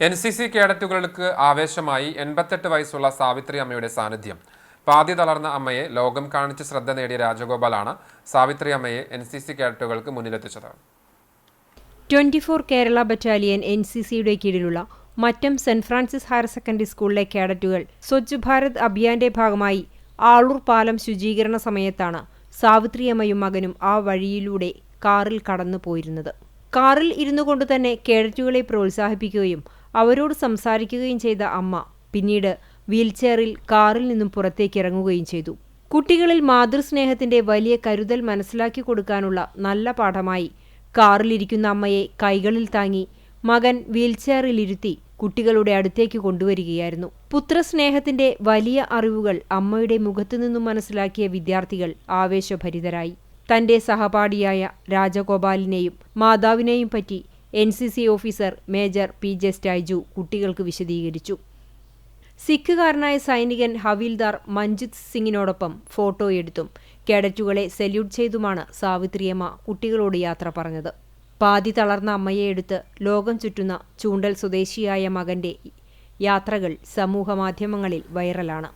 N C C കേഡറ്റുകൾക്ക് ആവേശമായി എൺപത്തെട്ട് വയസ്സുള്ള സാവിത്രി അമ്മയുടെ സാന്നിധ്യം. പാതി തളർന്ന അമ്മയെ ലോകം കാണിച്ച് ശ്രദ്ധ നേടിയ രാജഗോപാലാണ് സാവിത്രി അമ്മയെ എൻ സി സി കേഡറ്റുകൾക്ക് മുന്നിലെത്തിച്ചത്. Twenty four Kerala battalion N C സിയുടെ കീഴിലുള്ള Mattom saint Francis higher secondary സ്കൂളിലെ കേഡറ്റുകൾ സ്വച്ഛ് ഭാരത് അഭിയാന്റെ ഭാഗമായി ആളൂർ പാലം ശുചീകരണ സമയത്താണ് സാവിത്രിയമ്മയും മകനും ആ വഴിയിലൂടെ കാറിൽ കടന്നു പോയിരുന്നത് കാറിൽ ഇരുന്നു കൊണ്ട് തന്നെ കേഡറ്റുകളെ പ്രോത്സാഹിപ്പിക്കുകയും അവരോട് സംസാരിക്കുകയും ചെയ്ത അമ്മ പിന്നീട് വീൽചെയറിൽ കാറിൽ നിന്നും പുറത്തേക്ക് ഇറങ്ങുകയും ചെയ്തു. കുട്ടികളിൽ മാതൃസ്നേഹത്തിന്റെ വലിയ കരുതൽ മനസ്സിലാക്കി കൊടുക്കാനുള്ള നല്ല പാഠമായി കാറിലിരിക്കുന്ന അമ്മയെ കൈകളിൽ താങ്ങി മകൻ വീൽചെയറിലിരുത്തി കുട്ടികളുടെ അടുത്തേക്ക് കൊണ്ടുവരികയായിരുന്നു. പുത്രസ്നേഹത്തിന്റെ വലിയ അറിവുകൾ അമ്മയുടെ മുഖത്തുനിന്നും മനസ്സിലാക്കിയ വിദ്യാർത്ഥികൾ ആവേശഭരിതരായി. തന്റെ സഹപാഠിയായ രാജഗോപാലിനെയും മാതാവിനെയും പറ്റി N C C officer major P J Styju കുട്ടികൾക്ക് വിശദീകരിച്ചു. സിഖുകാരനായ സൈനികൻ ഹവീൽദാർ മഞ്ജിത് സിംഗിനോടൊപ്പം ഫോട്ടോയെടുത്തും കേഡറ്റുകളെ സല്യൂട്ട് ചെയ്തുമാണ് സാവിത്രിയമ്മ കുട്ടികളോട് യാത്ര പറഞ്ഞത്. പാതി തളർന്ന അമ്മയെ എടുത്ത് ലോകം ചുറ്റുന്ന ചൂണ്ടൽ സ്വദേശിയായ മകന്റെ യാത്രകൾ സമൂഹമാധ്യമങ്ങളിൽ വൈറലാണ്.